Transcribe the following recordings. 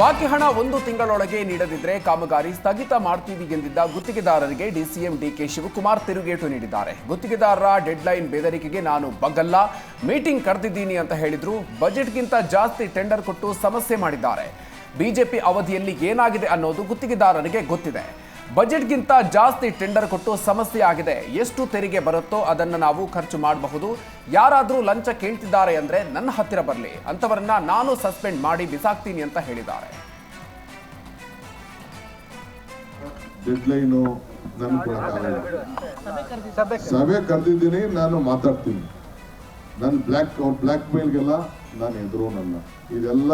ಬಾಕಿ ಹಣ ಒಂದು ತಿಂಗಳೊಳಗೆ ನೀಡದಿದ್ರೆ ಕಾಮಗಾರಿ ಸ್ಥಗಿತ ಮಾಡ್ತೀವಿ ಎಂದಿದ್ದ ಗುತ್ತಿಗೆದಾರರಿಗೆ ಡಿಸಿಎಂ ಡಿಕೆ ಶಿವಕುಮಾರ್ ತಿರುಗೇಟು ನೀಡಿದ್ದಾರೆ. ಗುತ್ತಿಗೆದಾರರ ಡೆಡ್ಲೈನ್ ಬೆದರಿಕೆಗೆ ನಾನು ಬಗ್ಗಲ್ಲ. ಮೀಟಿಂಗ್ ಕರೆದಿದ್ದೀನಿ ಅಂತ ಹೇಳಿದ್ರು. ಬಜೆಟ್ಗಿಂತ ಜಾಸ್ತಿ ಟೆಂಡರ್ ಕೊಟ್ಟು ಸಮಸ್ಯೆ ಮಾಡಿದ್ದಾರೆ. ಬಿಜೆಪಿ ಅವಧಿಯಲ್ಲಿ ಏನಾಗಿದೆ ಅನ್ನೋದು ಗುತ್ತಿಗೆದಾರರಿಗೆ ಗೊತ್ತಿದೆ. ಬಜೆಟ್ಗಿಂತ ಜಾಸ್ತಿ ಟೆಂಡರ್ ಕೊಟ್ಟು ಸಮಸ್ಯೆ ಆಗಿದೆ. ಎಷ್ಟು ತೆರಿಗೆ ಬರುತ್ತೋ ಅದನ್ನು ನಾವು ಖರ್ಚು ಮಾಡಬಹುದು. ಯಾರಾದರೂ ಲಂಚ ಕೇಳ್ತಿದ್ದಾರೆ ಅಂದರೆ ನನ್ನ ಹತ್ತಿರ ಬರಲಿ. ಅಂಥವರನ್ನ ನಾನು ಸಸ್ಪೆಂಡ್ ಮಾಡಿ ಬಿಸಾಕ್ತೀನಿ ಅಂತ ಹೇಳಿದ್ದಾರೆ. ಡೆಡ್ಲೈನು ನನ್ ಸಭೆ ಕರೆದಿದ್ದೀನಿ ನಾನು ಮಾತಾಡ್ತೀನಿ. ನನ್ನ ಬ್ಲ್ಯಾಕ್ ಅವ್ರ ಬ್ಲ್ಯಾಕ್ ಮೇಲ್ಗೆಲ್ಲ ನಾನು ಎದುರು ನನ್ನ. ಇದೆಲ್ಲ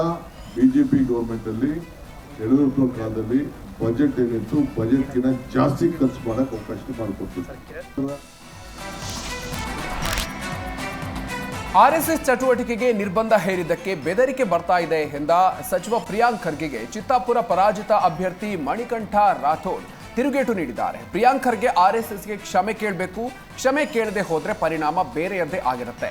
ಬಿ ಜೆ ಪಿ ಗೌರ್ಮೆಂಟಲ್ಲಿ ಯಡಿಯೂರಪ್ಪ ಕಾಲದಲ್ಲಿ ಬಜೆಟ್ ಏನಿತ್ತು ಬಜೆಟ್ಗಿಂತ ಜಾಸ್ತಿ ಖರ್ಚು ಮಾಡಕ್ ಅವಕಾಶ ಮಾಡಿಕೊಡ್ತಿದ್ರು. ಆರ್ಎಸ್ಎಸ್ ಚಟುವಟಿಕೆಗೆ ನಿರ್ಬಂಧ ಹೇರಿದ್ದಕ್ಕೆ ಬೆದರಿಕೆ ಬರ್ತಾ ಇದೆ ಎಂದ ಸಚಿವ ಪ್ರಿಯಾಂಕ್ ಖರ್ಗೆಗೆ ಚಿತ್ತಾಪುರ ಪರಾಜಿತ ಅಭ್ಯರ್ಥಿ ಮಣಿಕಂಠ ರಾಥೋಡ್ ತಿರುಗೇಟು ನೀಡಿದ್ದಾರೆ. ಪ್ರಿಯಾಂಕ್ ಖರ್ಗೆ ಆರ್ಎಸ್ಎಸ್ಗೆ ಕ್ಷಮೆ ಕೇಳಬೇಕು, ಕ್ಷಮೆ ಕೇಳದೆ ಹೋದರೆ ಪರಿಣಾಮ ಬೇರೆಯದ್ದೇ ಆಗಿರುತ್ತೆ.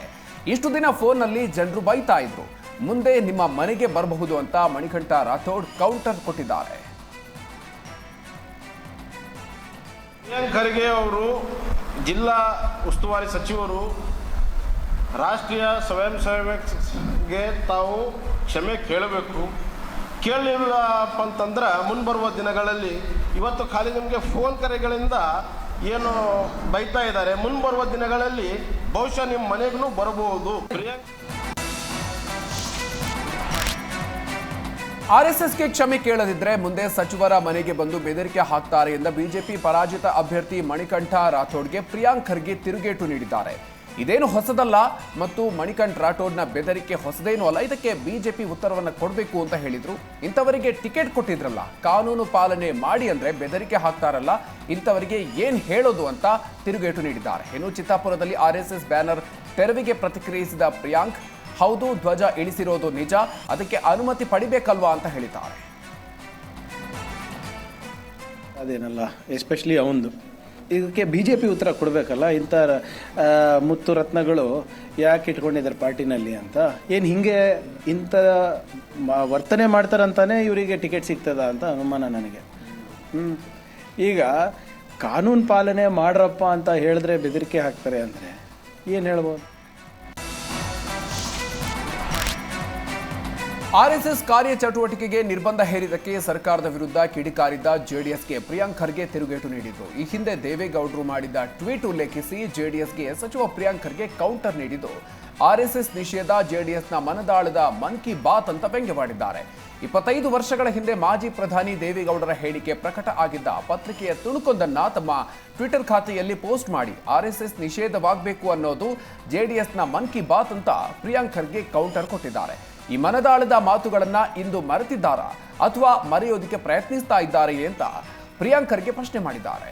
ಇಷ್ಟು ದಿನ ಫೋನ್ನಲ್ಲಿ ಜನರು ಬೈತಾ ಇದ್ರು. ಮುಂದೆ ನಿಮ್ಮ ಮನೆಗೆ ಬರಬಹುದು ಅಂತ ಮಣಿಕಂಠ ರಾಥೋಡ್ ಕೌಂಟರ್ ಕೊಟ್ಟಿದ್ದಾರೆ. ಖರ್ಗೆ ಅವರು ಜಿಲ್ಲಾ ಉಸ್ತುವಾರಿ ಸಚಿವರು, ರಾಷ್ಟ್ರೀಯ ಸ್ವಯಂ ಸೇವಕ್ಗೆ ತಾವು ಕ್ಷಮೆ ಕೇಳಬೇಕು. ಕೇಳಲಿಲ್ಲಪ್ಪ ಅಂತಂದ್ರೆ ಮುಂಬರುವ ದಿನಗಳಲ್ಲಿ ಇವತ್ತು ಖಾಲಿ ನಿಮಗೆ ಫೋನ್ ಕರೆಗಳಿಂದ ಏನು ಬೈತಾ ಇದ್ದಾರೆ. ಮುಂಬರುವ ದಿನಗಳಲ್ಲಿ ಬಹುಶಃ ನಿಮ್ಮ ಮನೆಗೂ ಬರಬಹುದು. ಪ್ರಿಯಾಂಕ್ ಆರ್ಎಸ್ಎಸ್ಗೆ ಕ್ಷಮೆ ಕೇಳದಿದ್ರೆ ಮುಂದೆ ಸಚಿವರ ಮನೆಗೆ ಬಂದು ಬೆದರಿಕೆ ಹಾಕ್ತಾರೆ ಎಂದ ಬಿಜೆಪಿ ಪರಾಜಿತ ಅಭ್ಯರ್ಥಿ ಮಣಿಕಂಠ ರಾಥೋಡ್ಗೆ ಪ್ರಿಯಾಂಕ್ ಖರ್ಗೆ ತಿರುಗೇಟು ನೀಡಿದ್ದಾರೆ. ಇದೇನು ಹೊಸದಲ್ಲ ಮತ್ತು ಮಣಿಕಂಠ್ ರಾಠೋಡ್ನ ಬೆದರಿಕೆ ಹೊಸದೇನೂ ಅಲ್ಲ? ಇದಕ್ಕೆ ಬಿಜೆಪಿ ಉತ್ತರವನ್ನು ಕೊಡಬೇಕು ಅಂತ ಹೇಳಿದ್ರು. ಇಂಥವರಿಗೆ ಟಿಕೆಟ್ ಕೊಟ್ಟಿದ್ರಲ್ಲ, ಕಾನೂನು ಪಾಲನೆ ಮಾಡಿ ಅಂದ್ರೆ ಬೆದರಿಕೆ ಹಾಕ್ತಾರಲ್ಲ, ಇಂಥವರಿಗೆ ಏನು ಹೇಳೋದು ಅಂತ ತಿರುಗೇಟು ನೀಡಿದ್ದಾರೆ. ಇನ್ನು ಚಿತ್ತಾಪುರದಲ್ಲಿ ಆರ್ಎಸ್ಎಸ್ ಬ್ಯಾನರ್ ತೆರವಿಗೆ ಪ್ರತಿಕ್ರಿಯಿಸಿದ ಪ್ರಿಯಾಂಕ್ ಹೌದು, ಧ್ವಜ ಇಳಿಸಿರೋದು ನಿಜ, ಅದಕ್ಕೆ ಅನುಮತಿ ಪಡಿಬೇಕಲ್ವಾ ಅಂತ ಹೇಳಿದ್ದಾರೆ. ಅದೇನಲ್ಲ ಎಸ್ಪೆಷಲಿ ಅವಂದು. ಇದಕ್ಕೆ ಬಿ ಜೆ ಪಿ ಉತ್ತರ ಕೊಡಬೇಕಲ್ಲ, ಇಂಥ ಮುತ್ತು ರತ್ನಗಳು ಯಾಕೆ ಇಟ್ಕೊಂಡಿದ್ದಾರೆ ಪಾರ್ಟಿನಲ್ಲಿ ಅಂತ. ಏನು ಹಿಂಗೆ ಇಂಥ ವರ್ತನೆ ಮಾಡ್ತಾರಂತಾನೆ ಇವರಿಗೆ ಟಿಕೆಟ್ ಸಿಗ್ತದ ಅಂತ ಅನುಮಾನ ನನಗೆ. ಈಗ ಕಾನೂನು ಪಾಲನೆ ಮಾಡ್ರಪ್ಪ ಅಂತ ಹೇಳಿದ್ರೆ ಬೆದರಿಕೆ ಹಾಕ್ತಾರೆ ಅಂದರೆ ಏನು ಹೇಳ್ಬೋದು? ಆರ್ಎಸ್ಎಸ್ ಕಾರ್ಯಚಟುವಟಿಕೆಗೆ ನಿರ್ಬಂಧ ಹೇರಿದ್ದಕ್ಕೆ ಸರ್ಕಾರದ ವಿರುದ್ಧ ಕಿಡಿಕಾರಿದ್ದ ಜೆಡಿಎಸ್ಗೆ ಪ್ರಿಯಾಂಕ್ ಖರ್ಗೆ ತಿರುಗೇಟು ನೀಡಿದ್ರು ಈ ಹಿಂದೆ ದೇವೇಗೌಡರು ಮಾಡಿದ್ದ ಟ್ವೀಟ್ ಉಲ್ಲೇಖಿಸಿ ಜೆಡಿಎಸ್ಗೆ ಸಚಿವ ಪ್ರಿಯಾಂಕ್ ಖರ್ಗೆ ಕೌಂಟರ್ ನೀಡಿದ್ದು. ಆರ್ಎಸ್ಎಸ್ ನಿಷೇಧ, ಜೆಡಿಎಸ್ನ ಮನದಾಳದ ಮನ್ ಕಿ ಬಾತ್ ಅಂತ ವ್ಯಂಗ್ಯವಾಡಿದ್ದಾರೆ. ಇಪ್ಪತ್ತೈದು ವರ್ಷಗಳ ಹಿಂದೆ ಮಾಜಿ ಪ್ರಧಾನಿ ದೇವೇಗೌಡರ ಹೇಳಿಕೆ ಪ್ರಕಟ ಆಗಿದ್ದ ಪತ್ರಿಕೆಯ ತುಣುಕೊಂದನ್ನ ತಮ್ಮ ಟ್ವಿಟರ್ ಖಾತೆಯಲ್ಲಿ ಪೋಸ್ಟ್ ಮಾಡಿ, ಆರ್ಎಸ್ಎಸ್ ನಿಷೇಧವಾಗಬೇಕು ಅನ್ನೋದು ಜೆಡಿಎಸ್ನ ಮನ್ ಕಿ ಬಾತ್ ಅಂತ ಪ್ರಿಯಾಂಕರ್ಗೆ ಕೌಂಟರ್ ಕೊಟ್ಟಿದ್ದಾರೆ. ಈ ಮನದಾಳದ ಮಾತುಗಳನ್ನ ಇಂದು ಮರೆತಿದ್ದಾರಾ ಅಥವಾ ಮರೆಯೋದಕ್ಕೆ ಪ್ರಯತ್ನಿಸ್ತಾ ಇದ್ದಾರೆ ಅಂತ ಪ್ರಿಯಾಂಕರ್ಗೆ ಪ್ರಶ್ನೆ ಮಾಡಿದ್ದಾರೆ.